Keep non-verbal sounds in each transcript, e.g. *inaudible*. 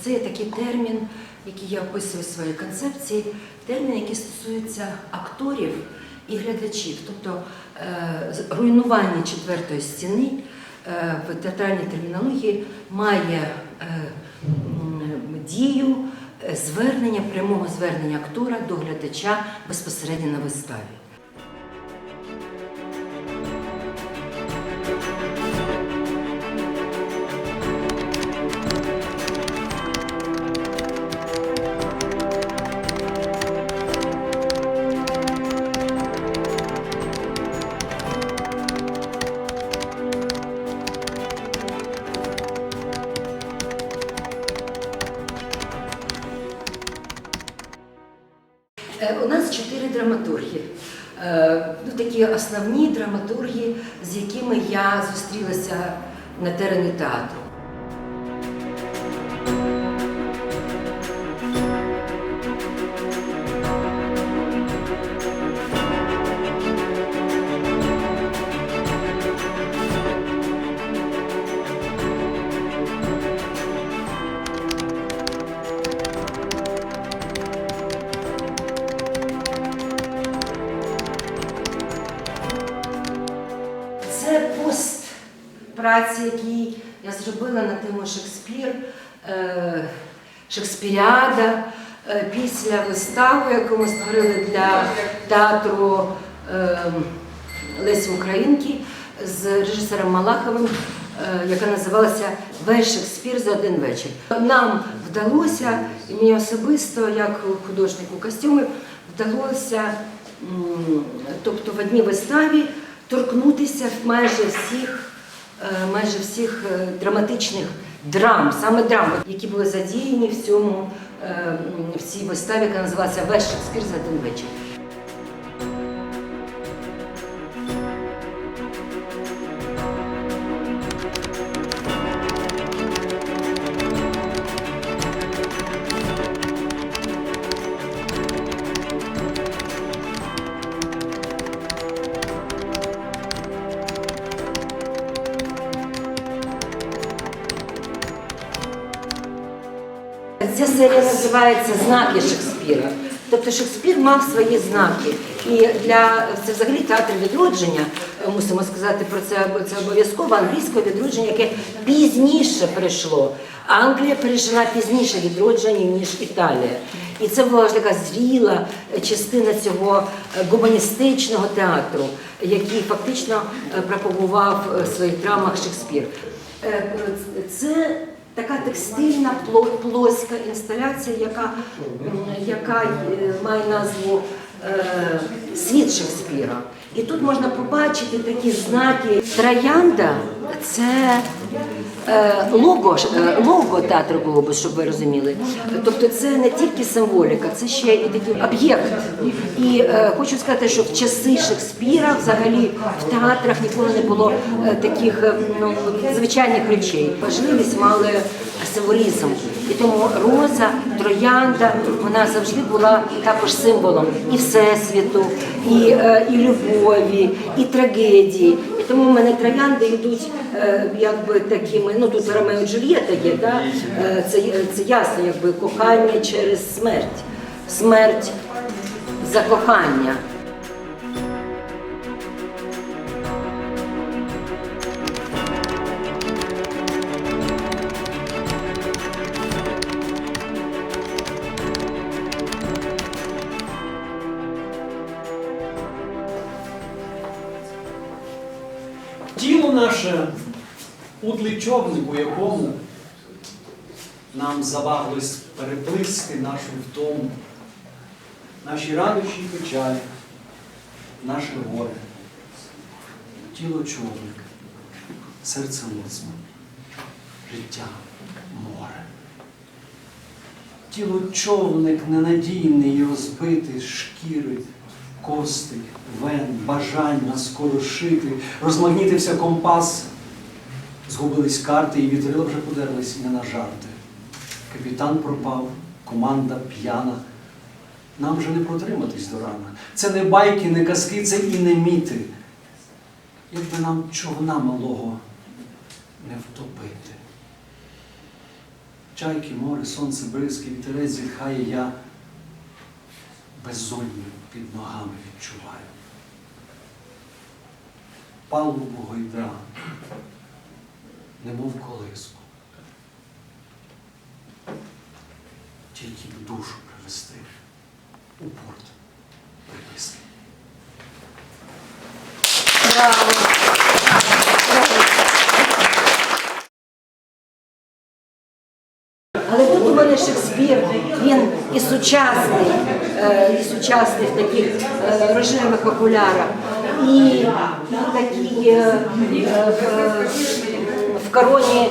Оце є такий термін, який я описую в своїй концепції, термін, який стосується акторів і глядачів. Тобто е, руйнування четвертої стіни е, в театральній термінології має е, дію звернення, прямого звернення актора до глядача безпосередньо на виставі. Ну, основні драматурги, з якими я зустрілася на терені театру. Праці, який я зробила на тему Шекспір, е, Шекспіріада е, після вистави, яку ми створили для театру е, Лесі Українки з режисером Малаховим, яка називалася Весь Шекспір за один вечір. Нам вдалося, і мені особисто, як художнику костюмів, вдалося, тобто в одній виставі торкнутися майже всіх, майже всіх е, драматичних драм, саме драм, які були задіяні в цьому е, в цій виставі, яка називалася Весь Шекспір за один вечір. Ця серія називається Знаки Шекспіра. Тобто Шекспір мав свої знаки. І для це взагалі театр відродження, е, мусимо сказати про це, це обов'язково англійське відродження, яке пізніше прийшло. Англія пережила пізніше відродження, ніж Італія. І це була ж така зріла частина цього е, гуманістичного театру, який фактично е, пропагував в своїх драмах Шекспір. Це така текстильна плоська інсталяція, яка, яка е, має назву е, Світ Шекспіра. І тут можна побачити такі знаки. Троянда це е, лого, е, лого театру Глобус, щоб ви розуміли. Тобто це не тільки символіка, це ще і такий об'єкт. І е, хочу сказати, що в часи Шекспіра взагалі в театрах ніколи не було таких ну, звичайних речей. Важливість мали символізм. І тому роза, троянда, вона завжди була також символом і всесвіту, і, і любові, і трагедії. І тому в мене троянди йдуть якби такими, ну тут Ромео і Джульєта є, да? Е, це, це ясно, якби кохання через смерть. Смерть за кохання. Наше утлий човник, у якому нам заваглось переплисти нашу втому, наші радощі печалі, наше горе. Тіло човник, серце лоцман, життя море. Тіло човник ненадійний і розбитий шкіри, кости, вен, бажання скорошити, розмагнітився компас, згубились карти і вітрила вже подерлись не на жарти. Капітан пропав, команда п'яна. Нам вже не протриматись до рана. Це не байки, не казки, це і не міти. якби нам човна малого не втопити. Чайки, море, сонце, бризки, вітерець зітхає, я безодню під ногами відчуваю. Палубу гойдра, немов колиску. Тільки б душу привести у порт приписки. Браво! Але тут у мене Шекспір, він і сучасний, е, і сучасний таких е, рожевих окулярах, і такий е, в- короні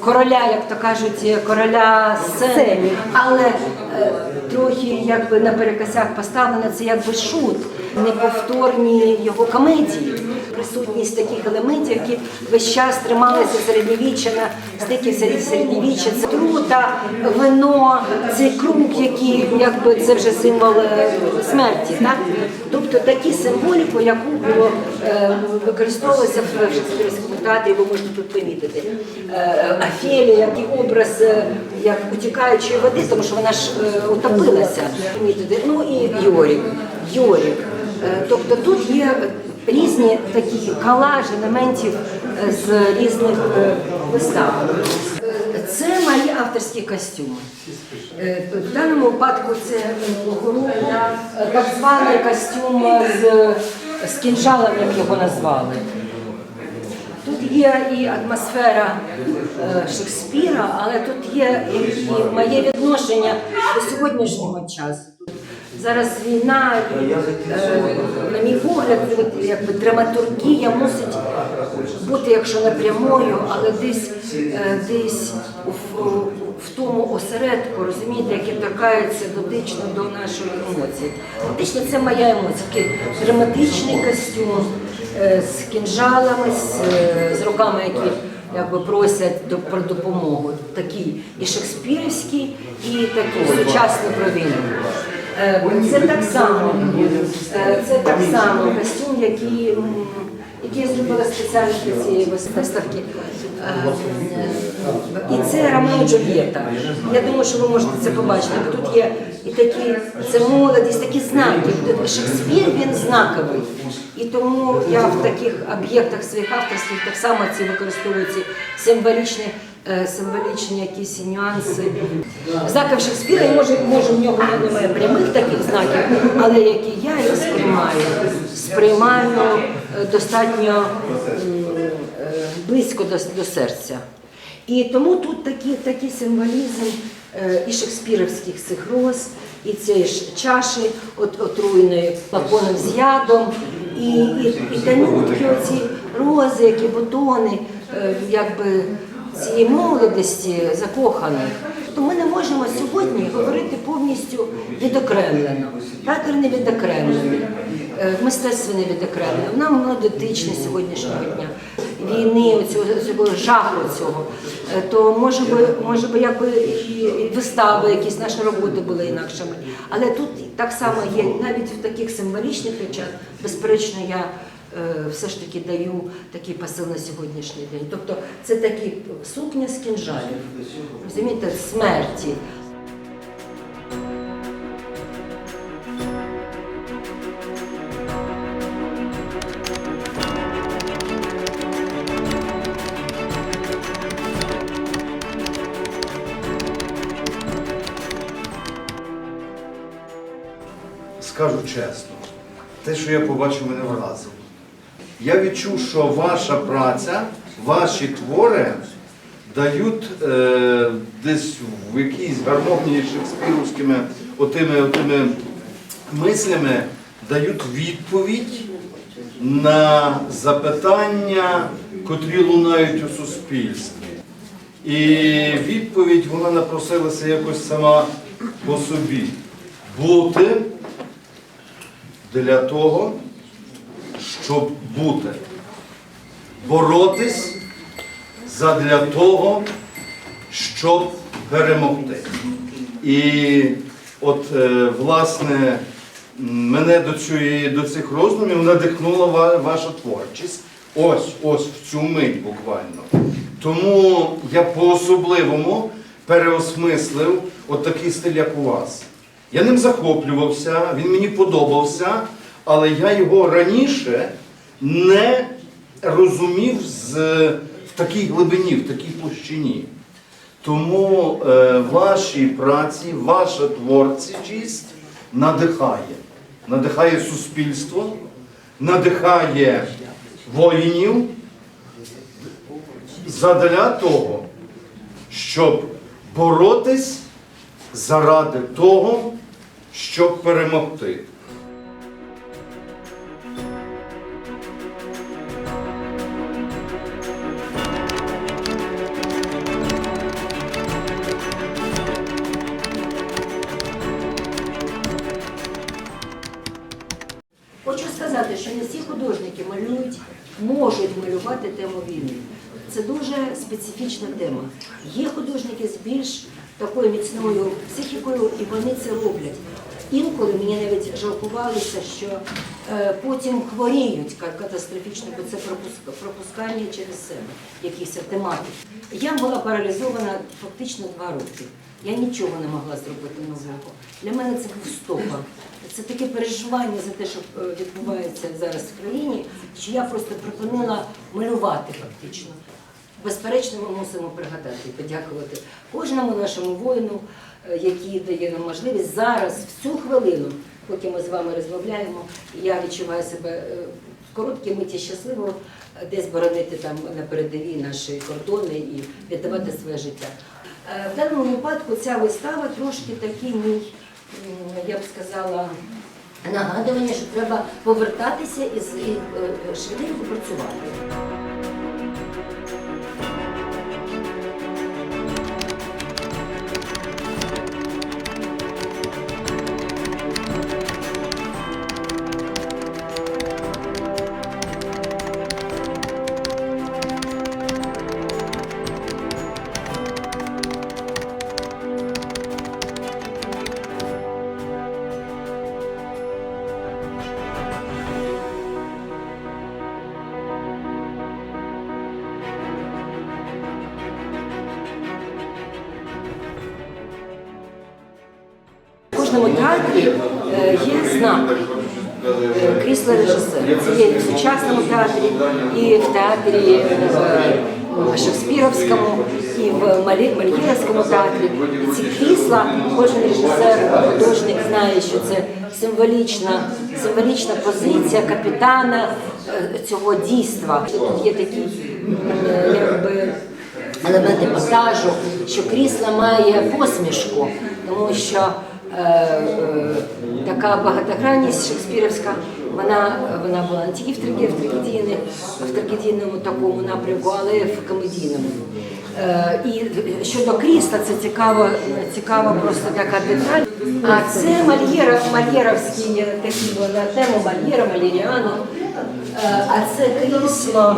короля, як то кажуть, короля сцени, але трохи якби наперекосяк поставлено, це якби шут, неповторні його комедії. Присутність таких елементів, які весь час трималися середньовіччя на стиків середньовіччя. Це трута, вино, цей круг, який якби це вже символ е, смерті. Так? Тобто такі символіку, яку було е, використовувалося в шекспірському театрі, ви можете тут помітити. Е, Офелія, який образ е, як утікаючої води, тому що вона ж е, утопилася. Ну і Йорік. Йорік. Е, Тобто тут є різні такі колаж елементів е, з різних е, вистав. Це мої авторські костюми. Е, В даному випадку це так званий костюм з, з кінжалом, як його назвали. Тут є і атмосфера Шекспіра, але тут є і моє відношення до сьогоднішнього часу. Зараз війна, і, е, на мій погляд, якби драматургія мусить бути, якщо не прямою, але десь, е, десь в, в тому осередку, розумієте, який торкається дотично до нашої емоції. Фактично, це моя емоція. Драматичний костюм е, з кінжалами, з, е, з руками, які якби просять до, про допомогу. Такий і шекспірівський, і такий сучасний про війну. Е, Це так само, е, це так само костюм, який, який я зробила спеціально для цієї виставки. Е, е, І це Ромео Джульєта. Я думаю, що ви можете це побачити. Тут є і такі, це молодість, такі знаки. Шекспір він знаковий. І тому я в таких об'єктах своїх авторських так само ці використовую ці символічні, е, символічні якісь нюанси. Знаків Шекспіра, може, може в нього немає прямих таких знаків, але які я їх сприймаю, сприймаю е, достатньо е, близько до, до серця. І тому тут такий, такий символізм і шекспірівських цих роз, і цієї ж чаші от, отруєної флаконом з ядом, і, і, і танютки, оці рози, які бутони, е, якби цієї молодості закоханих. То ми не можемо сьогодні говорити повністю відокремлено. Театр не відокремлений, е, мистецтво не відокремлене. Нам воно дотичне сьогоднішнього дня війни, оцього, цього жаху цього. Е, То може би, може би якби і і вистави, якісь наші роботи були інакшими. Але тут так само є, навіть в таких символічних речах, безперечно, я е, все ж таки даю такий посил на сьогоднішній день. Тобто це такі сукня з кінжалів, розумієте, смерті. Побачив, мене вразило. Я відчув, що ваша праця, ваші твори дають е, десь в якійсь гармонії шекспірівськими отими, отими мислями, дають відповідь на запитання, котрі лунають у суспільстві. І відповідь вона напросилася якось сама по собі. Бути для того, щоб бути. Боротись задля того, щоб перемогти. І от, е, власне, мене до, цієї, до цих роздумів надихнула ваша творчість. Ось, ось в цю мить буквально. Тому я по-особливому переосмислив от такий стиль, як у вас. Я ним захоплювався, він мені подобався, але я його раніше не розумів з, в такій глибині, в такій площині. Тому е, ваші праці, ваша творчість надихає. Надихає суспільство, надихає воїнів задля того, щоб боротись заради того, щоб перемогти. Такою міцною психікою, і вони це роблять. Інколи мені навіть жалкувалося, що е, потім хворіють катастрофічно, бо це пропускання через себе якихось тематик. Я була паралізована фактично два роки. Я нічого не могла зробити нового. Для мене це був стопор. Це таке переживання за те, що е, відбувається зараз в країні, що я просто припинила малювати фактично. Безперечно, ми мусимо пригадати і подякувати кожному нашому воїну, е, який дає нам можливість зараз, в цю хвилину, поки ми з вами розмовляємо, я відчуваю себе е, в короткі миті щасливо е, десь боронити там на передовій наші кордони і віддавати своє життя. В даному випадку ця вистава трошки такий мій, я б сказала, нагадування, що треба повертатися і швиденько працювати. В сучасному театрі, і в театрі е, Шекспіровському, і в Мальгіровському театрі. І ці крісла, кожен режисер, художник знає, що це символічна, символічна позиція капітана е, цього дійства. Тут є такі е, якби елемент епатажу, що крісло має посмішку, тому що е, е, така багатогранність шекспірівська, вона, вона була не тільки в, трагедії, в, трагедійному такому напрямку, але й в комедійному. Е, і щодо крісла, це цікаво, цікава просто така деталь. А це Мальєра, Мальєровський такий на тему Мальєра, Маліріану. Е, а це крісло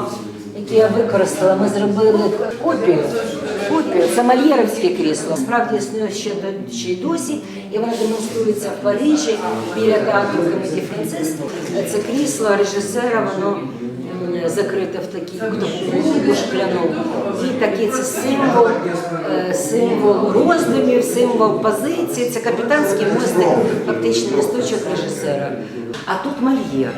які я використала, ми зробили копію. Це мальєровське крісло. Справді існує ще, ще й досі, і воно демонструється в Парижі біля театру комедії Францис. Це крісло режисера, воно закрите в такій таку. І такий це символ, е, символ роздумів, символ позиції. Це капітанський мостик, фактично місточок режисера. А тут мальєр.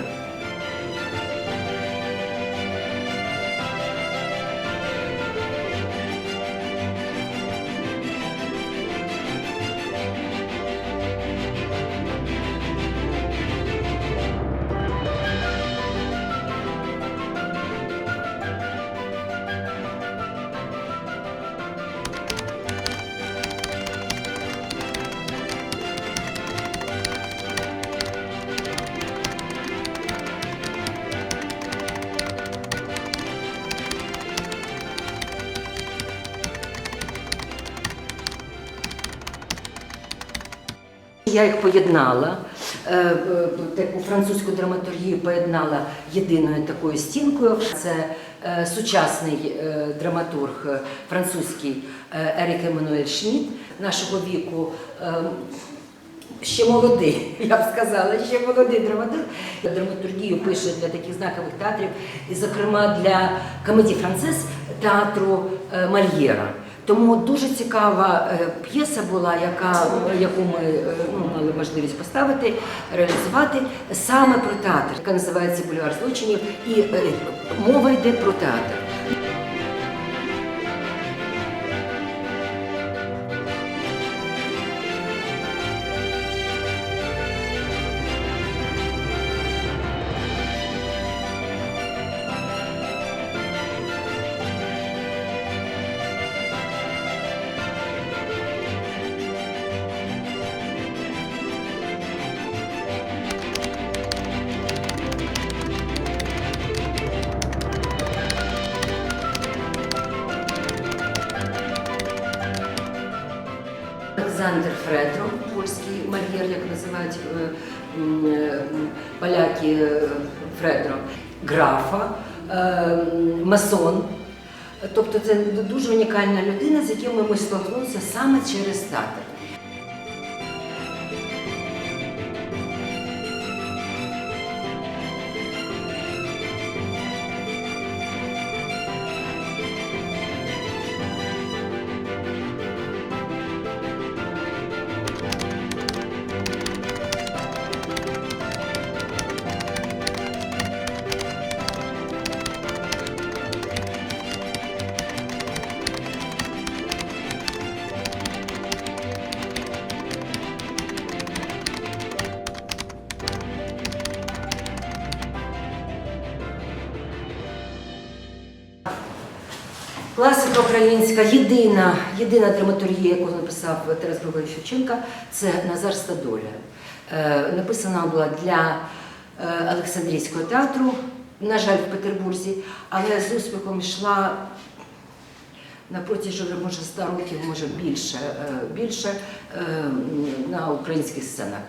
Я їх поєднала, е, е, таку французьку драматургію поєднала єдиною такою стінкою. Це е, сучасний драматург французький Ерік Еммануель Шмідт нашого віку. Ще молодий, *laughs* я б сказала, ще молодий драматург. Драматургію пише для таких знакових театрів, і, зокрема, для комедії Францес театру Мольєра. Тому дуже цікава е, п'єса була, яка, яку ми е, ну, мали можливість поставити, реалізувати саме про театр, яка називається Бульвар злочинів, і е, мова йде про театр. Олександр Фредро, польський мальєр, як називають е, е, поляки е, Фредро, графа, масон. Тобто це дуже унікальна людина, з якими ми столкнулися саме через театр. Класика українська, єдина, єдина драматургія, яку написав Тарас Григорович Шевченка, це Назар Стадоля. Е, написана була для е, Олександрійського театру, на жаль, в Петербурзі, але з успіхом йшла на протязі може 100 років, може більше, е, більше на українських сценах.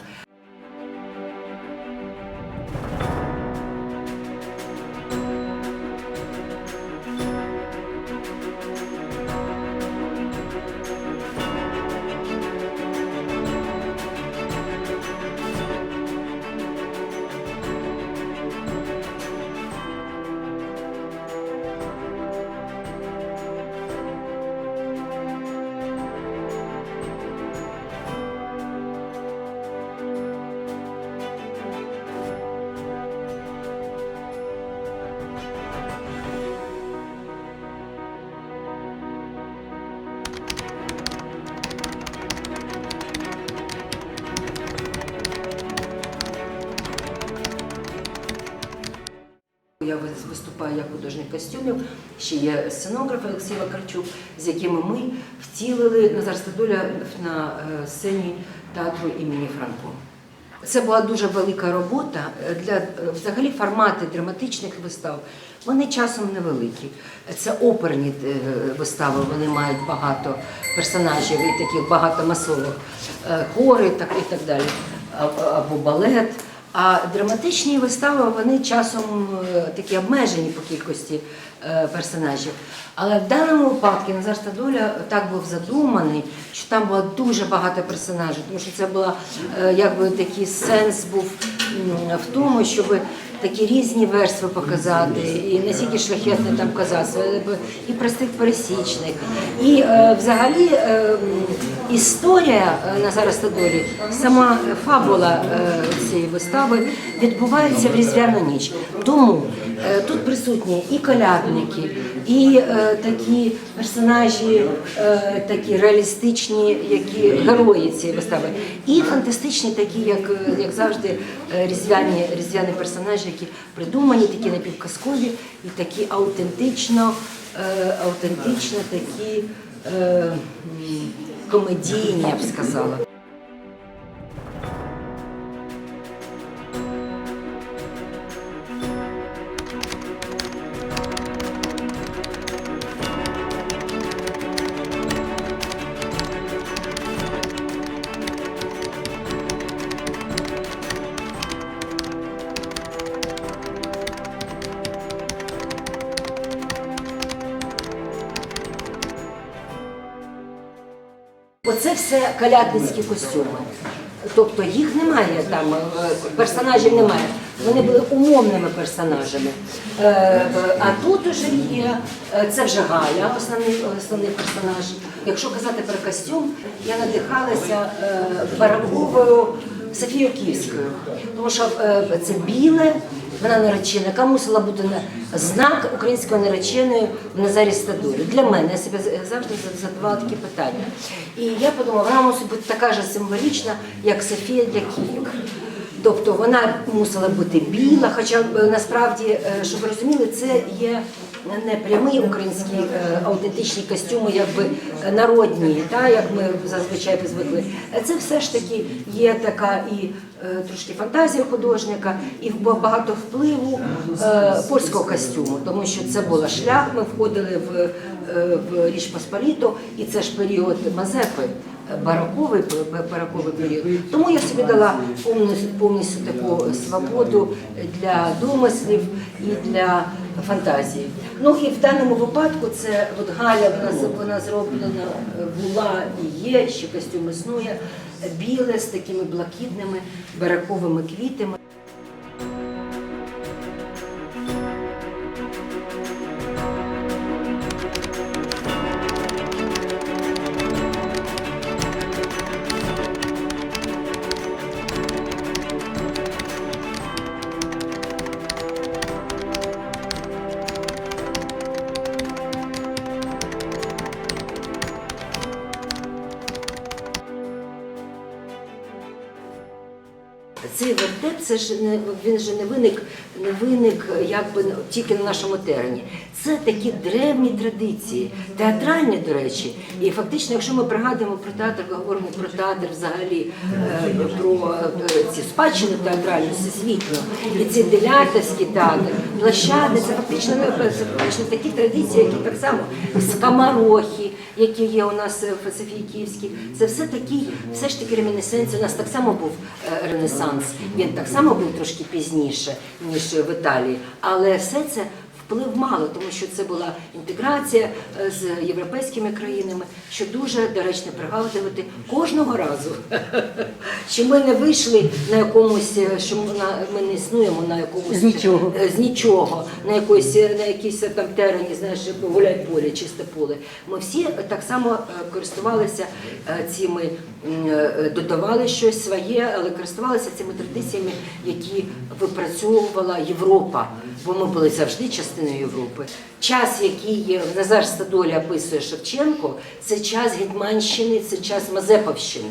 Виступаю художник костюмів, ще є сценограф Олексій Вакарчук, з якими ми втілили Назар Стадоля на е, сцені театру імені Франко. Це була дуже велика робота е, для е, взагалі формати драматичних вистав. Вони часом невеликі. Це оперні вистави, вони мають багато персонажів і таких багато масових хори так, і так далі, або балет. А драматичні вистави вони часом е, такі обмежені по кількості персонажів. Але в даному випадку Назар Стадоля так був задуманий, що там було дуже багато персонажів, тому що це була е, якби такий сенс був в тому, щоб такі різні верстви показати, і настільки шляхетне там казацтво, і простих пересічних. І е, взагалі е, історія е, Назара Стадолі, сама фабула е, цієї вистави відбувається в різдвяну ніч. Тому е, тут присутні і колядники, і е, такі персонажі, е, такі реалістичні, які герої цієї вистави, і фантастичні, такі, як, е, як завжди, е, різдвяні, різдвяні персонажі, які придумані, такі напівказкові і такі аутентично, е, аутентично такі е, комедійні, я б сказала. Калядницькі костюми. тобто їх немає там, е, персонажів немає. Вони були умовними персонажами. Е, А тут уже є е, це вже Галя, основний, основний персонаж. Якщо казати про костюм, я надихалася бараковою Софією Київською, тому що це біле, вона наречена, яка мусила бути на знак української нареченої в Назарі Стадурі. Для мене я себе завжди задавала такі питання. І я подумала, вона мусить бути така ж символічна, як Софія для Києва. Тобто вона мусила бути біла, хоча насправді, е, щоб ви розуміли, це є не прямі українські е, аутентичні костюми, якби е, народні, та, як ми зазвичай звикли. Це все ж таки є така і е, трошки фантазія художника, і багато впливу польського костюму, тому що це був шлях, ми входили в, в Річ Посполіту, і це ж період Мазепи бароковий, п- бароковий період. Тому я собі дала повністю, повністю таку свободу для домислів і для фантазії. Ну і в даному випадку це от Галя, вона, з- вона зроблена, була і є, ще костюм існує, біле з такими блакитними бараковими квітами. Це ж не він же не виник, не виник якби тільки на нашому терені. Це такі древні традиції, театральні, до речі. І фактично, якщо ми пригадуємо про театр, говоримо про театр взагалі, е, про е, ці спадщину театральну, всесвітню, і ці делятовські театри, площади, це фактично це фактично такі традиції, які так само скамарохи, які є у нас в Софії Київській, це все такі, все ж таки ремінесценції. У нас так само був е, ренесанс. Він так само був трошки пізніше, ніж в Італії. Але все це вплив мало, тому що це була інтеграція е, з європейськими країнами, що дуже доречно пригадувати кожного разу. *laughs* Що ми не вийшли на якомусь, е, що ми не існуємо на якомусь З нічого. Е, з нічого, на якоїсь на якійсь там терені, знаєш, гуляй поле, чисте поле. Ми всі так само користувалися цими, додавали щось своє, але користувалися цими традиціями, які випрацьовувала Європа, бо ми були завжди частиною Європи. Час, який Назар Стадоля описує Шевченко, це час Гетьманщини, це час Мазеповщини.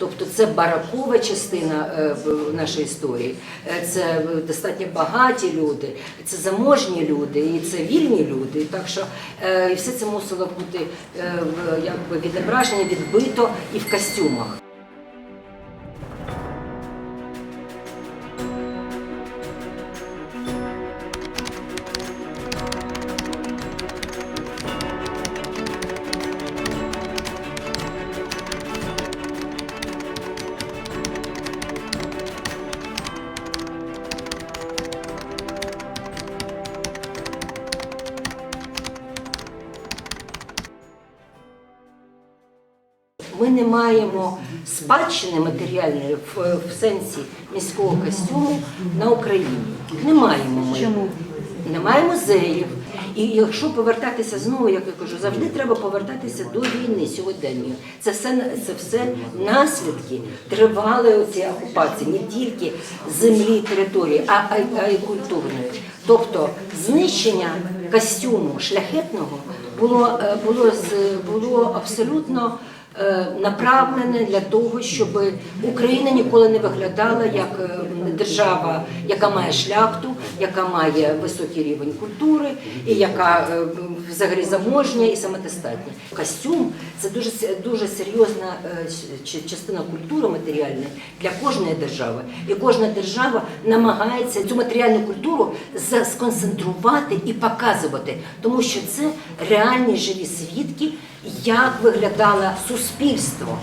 Тобто це баракова частина е, нашої історії, Е, це е, достатньо багаті люди, це заможні люди, і це вільні люди. Так що і все це мусило бути якби відображення, відбито і в костюмах. Спадщини матеріальної в, в сенсі міського костюму на Україні. Не маємо ми. Чому? Немає музеїв. І якщо повертатися знову, як я кажу, завжди треба повертатися до війни сьогодення. Це все це все наслідки тривалої цієї окупації, не тільки землі, території, а, а, а й культурної. Тобто знищення костюму шляхетного було, е, було, було абсолютно направлене для того, щоб Україна ніколи не виглядала як е, держава, яка має шляхту, яка має високий рівень культури і яка е, взагалі заможня і самодостатня. Костюм це дуже дуже серйозна е, частина культури матеріальної для кожної держави. І кожна держава намагається цю матеріальну культуру сконцентрувати і показувати, тому що це реальні живі свідки, як виглядало суспільство суспільство.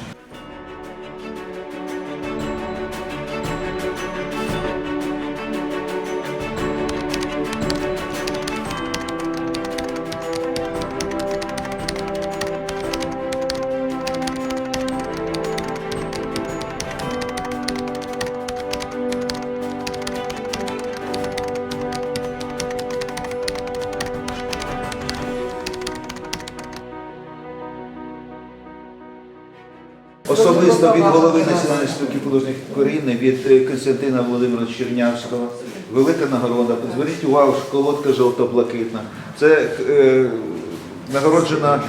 Особисто від голови Національної спілки художників України, від е, Константина Володимировича Чернявського. Велика нагорода. Зверніть увагу, що колодка жовто-блакитна. Це е, нагороджена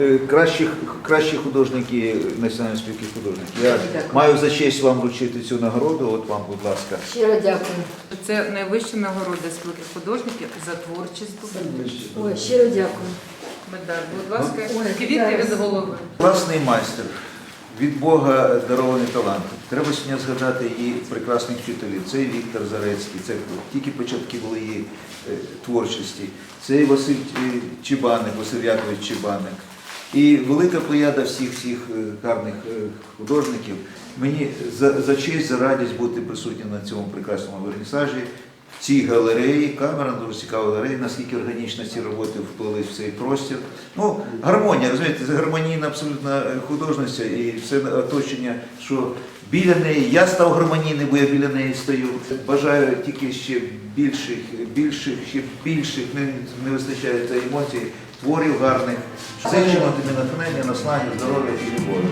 е, кращих, кращі художники Національної спілки художників. Я маю за честь вам вручити цю нагороду. От вам, будь ласка. Щиро дякую. Це найвища нагорода спілки художників за творчість. Ой, щиро дякую. Медаль, будь ласка, квіти від голови. Класний майстер. Від Бога дарований талант. Треба сьогодні згадати і прекрасних вчителів. Це і Віктор Зарецький, це тільки початки були її е, творчості. Це і Василь е, Чебаник, Василь Якович Чебаник. І велика плеяда всіх всіх е, гарних художників. Мені за, за честь, за радість бути присутнім на цьому прекрасному вернісажі. Цій галереї, камера дуже цікава галерея, наскільки органічно ці роботи вплились в цей простір. Ну, гармонія, розумієте, це гармонійна абсолютно е, художниця і все оточення, що біля неї, я став гармонійним, бо я біля неї стою. Бажаю тільки ще більших, більших, ще більших, не, не вистачає емоцій, творів гарних. Зичимо тобі натхнення, наснаги, здоров'я і любові.